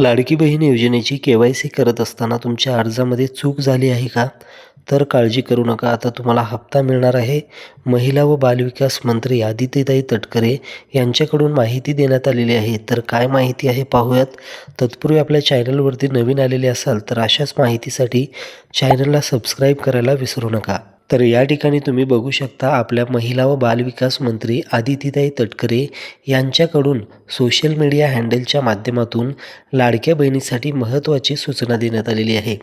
लाडकी बहीण योजनेची के Y C करत असताना तुमच्या अर्जामध्ये चूक झाली आहे का? तर काळजी करू नका. आता तुम्हाला हप्ता मिळणार आहे. महिला व बालविकास मंत्री आदित्यताई तटकरे यांच्याकडून माहिती देण्यात आलेली आहे. तर काय माहिती आहे पाहूयात. तत्पूर्वी आपल्या चॅनलवरती नवीन आलेले असाल तर अशाच माहितीसाठी चॅनलला सबस्क्राईब करायला विसरू नका. तर या ठिकाणी तुम्ही बघू शकता आपल्या महिला व बालविकास मंत्री आदितीताई तटकरे यांच्याकडून सोशल मीडिया हँडलच्या माध्यमातून लाडक्या बहिणीसाठी महत्त्वाची सूचना देण्यात आलेली आहे.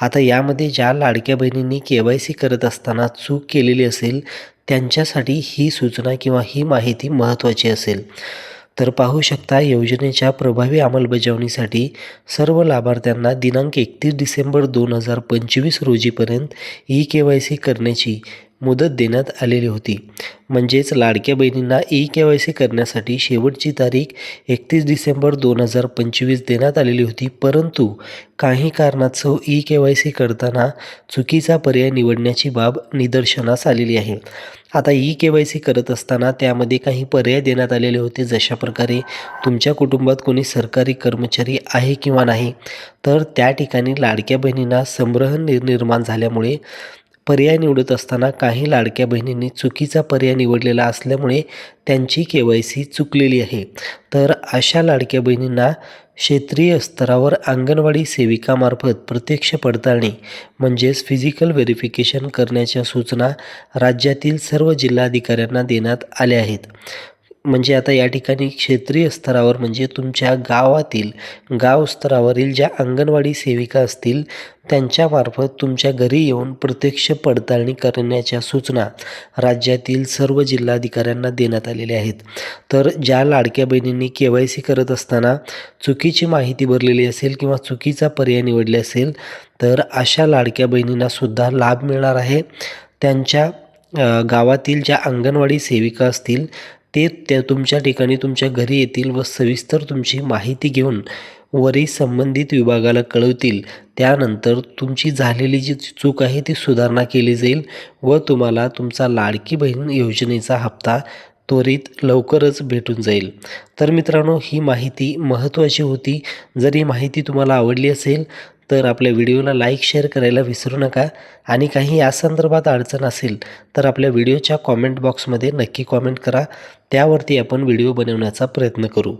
आता यामध्ये ज्या लाडक्या बहिणींनी के वाय सी करत असताना चूक केलेली असेल त्यांच्यासाठी ही सूचना किंवा ही माहिती महत्त्वाची असेल. तर पाहू शकता योजनेच्या प्रभावी अंमलबजावणीसाठी सर्व लाभार्थ्यांना दिनांक एकतीस डिसेंबर दोन हजार पंचवीस रोजीपर्यंत ई के वाय सी करण्याची मुदत देण्यात आलेली होती. म्हणजेच लाडक्या बहिणींना ई के वाय सी करण्यासाठी शेवटची तारीख एकतीस डिसेंबर दोन हजार पंचवीस देण्यात आलेली होती. परंतु काही कारणास्तव ई के वाय सी करताना चुकीचा पर्याय निवडण्याची बाब निदर्शनास आलेली आहे. आता ई के वाय सी करत असताना त्यामध्ये काही पर्याय देण्यात आलेले होते. जशा प्रकारे तुमच्या कुटुंबात कोणी सरकारी कर्मचारी आहे किंवा नाही तर त्या ठिकाणी लाडक्या बहिणींना संग्रह निर्माण झाल्यामुळे पर्याय निवडत असताना काही लाडक्या बहिणींनी चुकीचा पर्याय निवडलेला असल्यामुळे त्यांची के वाय सी चुकलेली आहे. तर अशा लाडक्या बहिणींना क्षेत्रीय स्तरावर अंगणवाडी सेविकामार्फत प्रत्यक्ष पडताळणी म्हणजेच फिजिकल व्हेरिफिकेशन करण्याच्या सूचना राज्यातील सर्व जिल्हाधिकाऱ्यांना देण्यात आल्या आहेत. म्हणजे आता या ठिकाणी क्षेत्रीय स्तरावर म्हणजे तुमच्या गावातील गाव स्तरावरील ज्या अंगणवाडी सेविका असतील त्यांच्यामार्फत तुमच्या घरी येऊन प्रत्यक्ष पडताळणी करण्याच्या सूचना राज्यातील सर्व जिल्हाधिकाऱ्यांना देण्यात आलेल्या आहेत. तर ज्या लाडक्या बहिणींनी के वाय सी करत असताना चुकीची माहिती भरलेली असेल किंवा चुकीचा पर्याय निवडले असेल तर अशा लाडक्या बहिणींनासुद्धा लाभ मिळणार आहे. त्यांच्या गावातील ज्या अंगणवाडी सेविका असतील ते त्या तुमच्या ठिकाणी तुमच्या घरी येतील व सविस्तर तुमची माहिती घेऊन वरील संबंधित विभागाला कळवतील. त्यानंतर तुमची झालेली जी चूक आहे ती सुधारणा केली जाईल व तुम्हाला तुमचा लाडकी बहीण योजनेचा हप्ता त्वरित लवकरच भेटून जाईल. तर मित्रांनो ही माहिती महत्त्वाची होती. जर ही माहिती तुम्हाला आवडली असेल तर आपल्या व्हिडिओला लाईक शेअर करायला विसरू नका. आणि काही या संदर्भात अडचण असेल तर आपल्या व्हिडिओच्या कॉमेंट बॉक्समध्ये नक्की कॉमेंट करा. त्यावरती आपण व्हिडिओ बनवण्याचा प्रयत्न करू.